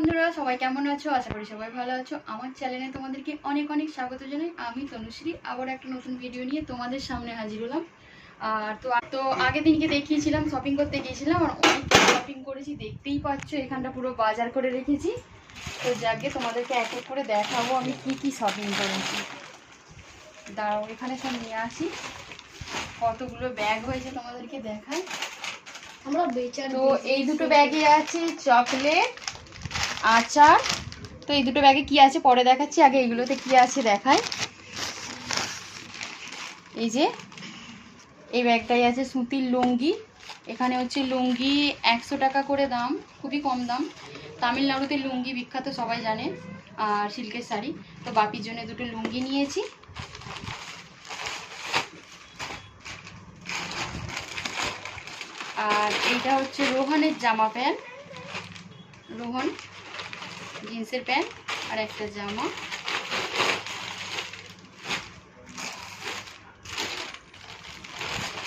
বন্ধুরা সবাই কেমন আছো? আশা করি সবাই ভালো আছো। আমার চ্যানেলে তোমাদেরকে অনেক অনেক স্বাগত জানাই। আমি তনুশ্রী আবার একটা নতুন ভিডিও নিয়ে তোমাদের সামনে হাজির হলাম। আর তো তো আগের দিনকে দেখিয়েছিলাম শপিং করতে গিয়েছিলাম আর অনেক শপিং করেছি দেখতেই পাচ্ছ এখানটা পুরো বাজার করে রেখেছি। তো যাকে তোমাদেরকে এক এক করে দেখাবো আমি কি কি শপিং করেছি। দাঁড়াও এখানে সব নিয়ে আসি। কতগুলো ব্যাগ হয়েছে তোমাদেরকে দেখাই। আমরা বেচার তো এই দুটো ব্যাগে আছে চকলেট আচার। তো এই দুটো ব্যাগে কি আছে? পরে দেখাচ্ছি। আগে এইগুলোতে কি আছে দেখায় এই যে, এই ব্যাগটাই আছে সুতির লুঙ্গি। এখানে হচ্ছে লুঙ্গি একশো টাকা করে দাম, খুবই কম দাম। তামিলনাড়ুতে লুঙ্গি বিখ্যাত, সবাই জানে, আর সিল্কের শাড়ি। তো বাপির জন্য দুটো লুঙ্গি নিয়েছি। আর এইটা হচ্ছে রোহানের জামা প্যান্ট। রোহন জিন্সের প্যান্ট আর একটা জামা।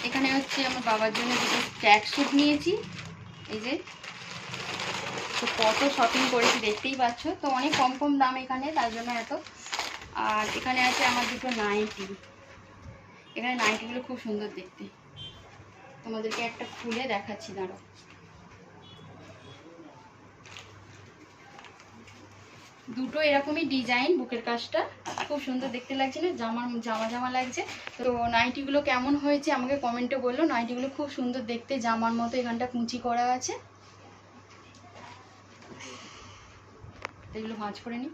এখানে হচ্ছে আমার বাবার জন্য দুটো ট্যাগ স্যুট নিয়েছি। এই যে, তো কত শপিং করেছি দেখতেই পাচ্ছ। তো অনেক কম কম দাম এখানে, তার জন্য এত। আর এখানে আছে আমার দুটো নাইটি। এখানে নাইটিগুলো খুব সুন্দর দেখতে। তোমাদেরকে একটা খুলে দেখাচ্ছি দাঁড়ো দুটো এরকমই ডিজাইন বুকের কাজটা। খুব সুন্দর দেখতে লাগছে না জামার জামা জামা লাগছে। তো নাইটিগুলো কেমন হয়েছে আমাকে কমেন্টে বলল। নাইটিগুলো খুব সুন্দর দেখতে, জামার মতো, এখানটা কুচি করা আছে। এগুলো ভাঁজ করে নি।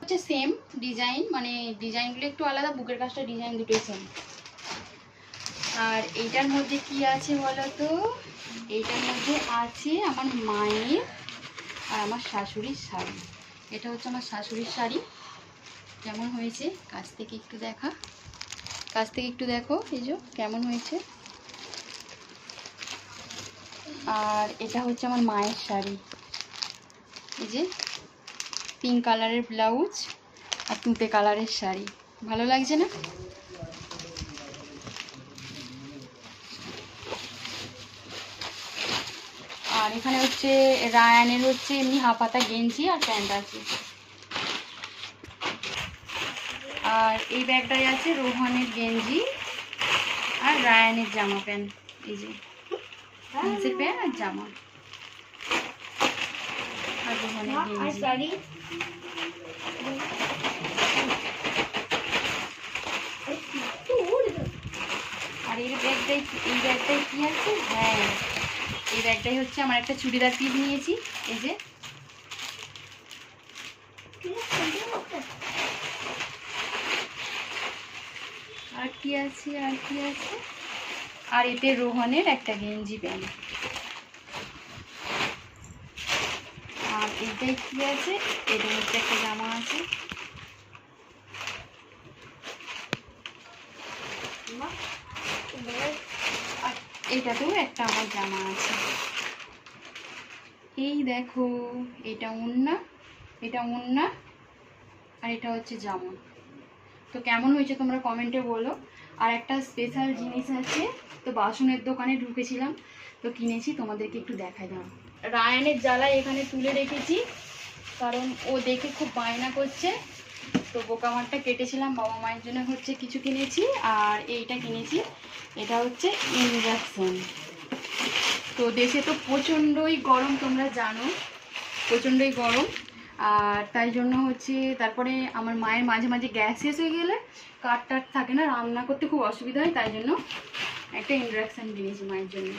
হচ্ছে সেম ডিজাইন মানে ডিজাইনগুলো একটু আলাদা, বুকের কাজটা ডিজাইন দুটোই সেম আর এইটার মধ্যে কি আছে বলো তো এইটার মধ্যে আছে আমার মায়ের আর আমার শাশুড়ির শাড়ি। এটা হচ্ছে আমার শাশুড়ির শাড়ি। কেমন হয়েছে? কাছ থেকে একটু দেখা। কাছ থেকে একটু দেখো, এই যে, কেমন হয়েছে? আর এটা হচ্ছে আমার মায়ের শাড়ি। এই যে পিঙ্ক কালারের ব্লাউজ আর তুঁতে কালারের শাড়ি। ভালো লাগছে না? আর এখানে হচ্ছে রায়ানের হচ্ছে এমনি হাফাতা গেঞ্জি আর প্যান্ট আছে। আর এই ব্যাগটায় আছে রোহনের গেঞ্জি আর রায়ানের জামা প্যান্ট এই যে জিন্সের প্যান্ট আর জামা। আর রোহানের আর গেঞ্জি। শাড়ি? আর এই ব্যাগটাই এই ব্যাগটাই কি আছে? হ্যাঁ। এই ব্যাগটাই হচ্ছে আমার একটা চুড়িদার পিস নিয়েছি। এই যে। আর কি আছে, আর কি আছে? আর এতে রোহনের একটা গেঞ্জি প্যান্ট। আর এইটাই কি আছে? এটার মধ্যে একটা জামা আছে। আর এইটাতেও একটা আমার জামা আছে। এই দেখো, এটা উন্না এটা উন্না, আর এটা হচ্ছে জামা। তো কেমন হয়েছে তোমরা কমেন্টে বলো। আর একটা স্পেশাল জিনিস আছে, তো বাসনের দোকানে ঢুকেছিলাম, তো কিনেছি, তোমাদেরকে একটু দেখাই দাও। রায়ানের জ্বালায় এখানে তুলে রেখেছি, কারণ ও দেখে খুব বায়না করছে। তো বোকামারটা কেটেছিলাম বাবা মায়ের জন্য হচ্ছে কিছু কিনেছি আর এইটা কিনেছি। এটা হচ্ছে ইন্ডাকশন তো দেশে তো প্রচণ্ডই গরম তোমরা জানো প্রচণ্ডই গরম। আর তাই জন্য হচ্ছে তারপরে আমার মায়ের মাঝে মাঝে গ্যাস শেষ হয়ে গেলে কাঠ টাট থাকে না রান্না করতে খুব অসুবিধা হয় তাই জন্য একটা ইন্ডাকশান কিনেছি মায়ের জন্য।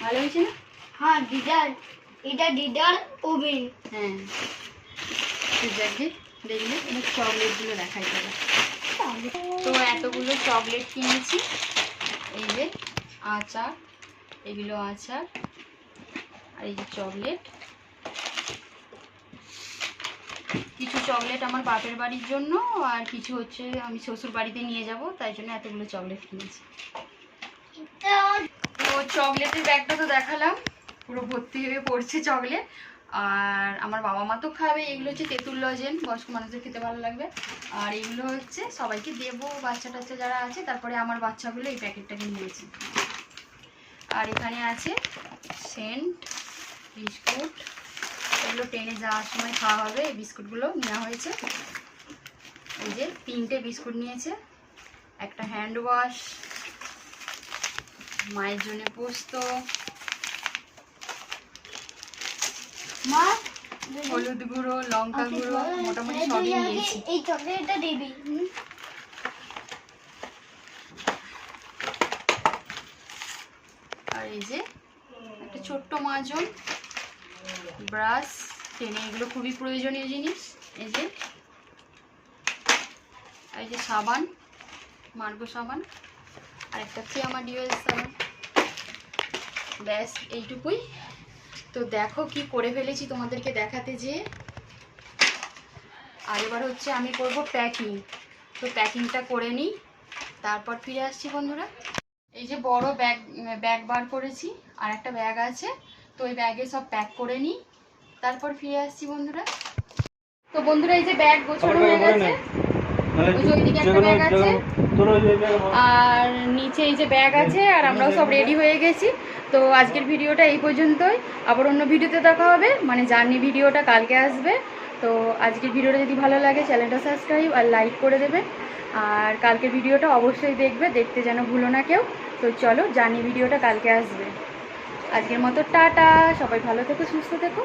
ভালো হয়েছে না? হ্যাঁ দিদার। এটা দিদার ওভেন হ্যাঁ। যাকে দেখলে এবার চকলেটগুলো দেখাই তবে তো এতগুলো চকলেট কিনেছি। এই যে আচার, এগুলো আচার, আর এই যে চকলেট। কিছু চকলেট আমার বাপের বাড়ির জন্য, আর কিছু হচ্ছে আমি শ্বশুর বাড়িতে নিয়ে যাব, তাই জন্য এতগুলো চকলেট কিনেছি। তো চকলেটের ব্যাগটা তো দেখালাম, পুরো ভর্তি হয়ে পড়ছে চকলেট। আর আমার বাবা মা তো খাবে, এগুলো হচ্ছে তেঁতুল লজেন, বয়স্ক মানুষদের খেতে ভালো লাগবে। আর এগুলো হচ্ছে সবাইকে দেবো বাচ্চা টাচ্চা যারা আছে, তারপরে আমার বাচ্চাগুলো এই প্যাকেটটাকে নিয়েছি। আর এখানে আছে সেন্ট, বিস্কুট, এগুলো ট্রেনে যাওয়ার সময় খাওয়া হবে, এই বিস্কুটগুলো নেওয়া হয়েছে। এই যে তিনটে বিস্কুট নিয়েছে, একটা হ্যান্ড ওয়াশ, মায়ের জন্য পোস্ত মা হলুদ গুঁড়ো লঙ্কা গুঁড়ো মোটামুটি সবই নিয়েছি। এই চকলেটটা দিবি? আর এই যে একটা ছোট্ট মাজন ব্রাশ ট্রেনে এগুলো খুবই প্রয়োজনীয় জিনিস। এই যে এই যে সাবান মার্গো সাবান আর একটা হচ্ছে আমার ডিওয়েল সাবান? ব্যাস এইটুকুই। তো দেখো কি করে ফেলেছি তোমাদেরকে দেখাতে যে। আর এবার হচ্ছে আমি করব প্যাকিং তো প্যাকিংটা করে নিই তারপর ফিরে আসছি বন্ধুরা। এই যে বড় ব্যাগ ব্যাগ বার করেছি আর একটা ব্যাগ আছে তো ওই ব্যাগে সব প্যাক করে নিই। তারপর ফিরে আসছি বন্ধুরা। তো বন্ধুরা এই যে ব্যাগ গোছানো হয়ে গেছে। আর নিচে এই যে ব্যাগ আছে আর আমরাও সব রেডি হয়ে গেছি। তো আজকের ভিডিওটা এই পর্যন্তই। আবার অন্য ভিডিওতে দেখা হবে। মানে জার্নি ভিডিওটা কালকে আসবে। তো আজকের ভিডিওটা যদি ভালো লাগে চ্যানেলটা সাবস্ক্রাইব আর লাইক করে দেবে আর কালকের ভিডিওটা অবশ্যই দেখবে দেখতে যেন ভুলো না কেউ। তো চলো জার্নি ভিডিওটা কালকে আসবে। আজকের মতো টাটা। সবাই ভালো থেকো সুস্থ থেকো।